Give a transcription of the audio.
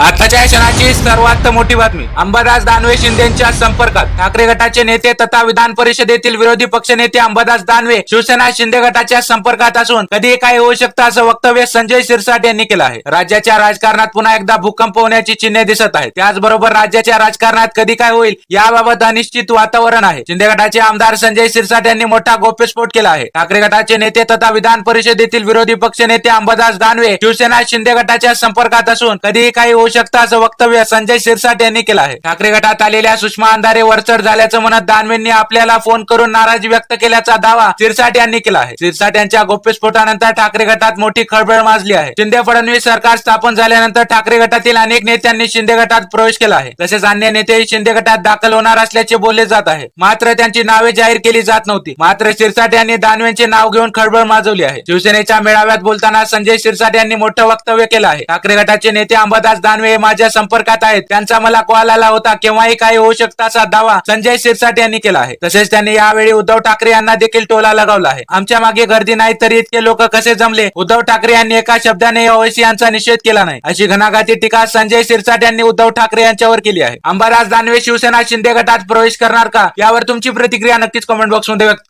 आताच्या क्षणाची सर्वात मोठी बातमी. अंबादास दानवे शिंदेच्या संपर्कात. ठाकरे गटाचे नेते तथा विधान परिषदेतील विरोधी पक्ष नेते अंबादास दानवे शिवसेना शिंदे गटाच्या संपर्कात असून कधी काय होऊ शकतं असं वक्तव्य संजय शिरसाट यांनी केलं आहे. राज्याच्या राजकारणात पुन्हा एकदा भूकंप होण्याची चिन्हे दिसत आहेत. त्याचबरोबर राज्याच्या राजकारणात कधी काय होईल याबाबत अनिश्चित वातावरण आहे. शिंदे गटाचे आमदार संजय शिरसाट यांनी मोठा गोप्यस्फोट केला आहे. ठाकरे गटाचे नेते तथा विधान परिषदेतील विरोधी पक्ष नेते अंबादास दानवे शिवसेना शिंदे गटाच्या संपर्कात असून कधीही काही होऊ शकतं असं वक्तव्य संजय शिरसाट यांनी केलं आहे. ठाकरे गटात आलेल्या सुषमा अंधारे वरचढ झाल्याचं म्हणत दानवेंनी आपल्याला फोन करून नाराजी व्यक्त केल्याचा दावा शिरसाट यांनी केला आहे. शिरसाट यांच्या गोप्यस्फोटानंतर ठाकरे गटात मोठी खळबळ माजली आहे. शिंदे फडणवीस सरकार स्थापन झाल्यानंतर ठाकरे गटातील अनेक नेत्यांनी शिंदे गटात प्रवेश केला आहे. तसेच अन्य नेतेही शिंदे गटात दाखल होणार असल्याचे बोलले जात आहे. मात्र त्यांची नावे जाहीर केली जात नव्हती. मात्र शिरसाट यांनी दानवेंचे नाव घेऊन खळबळ माजवली आहे. शिवसेनेच्या मेळाव्यात बोलताना संजय शिरसाट यांनी मोठं वक्तव्य केलं आहे. ठाकरे गटाचे नेते अंबादास दानवे दानवे माझ्या संपर्कात आहेत. त्यांचा मला कॉल आला होता. केव्हाही काही होऊ शकता असा दावा संजय शिरसाट यांनी केला आहे. तसेच त्यांनी यावेळी उद्धव ठाकरे यांना देखील टोला लगावला आहे. आमच्या मागे गर्दी नाही तरी इतके लोक कसे जमले? उद्धव ठाकरे यांनी एका शब्दाने ओवैसी यांचा निषेध केला नाही. अशी घणाघाती टीका संजय शिरसाट यांनी उद्धव ठाकरे यांच्यावर केली आहे. अंबाराज दानवे शिवसेना शिंदे गटात प्रवेश करणार का? यावर तुमची प्रतिक्रिया नक्कीच कमेंट बॉक्समध्ये व्यक्त करा.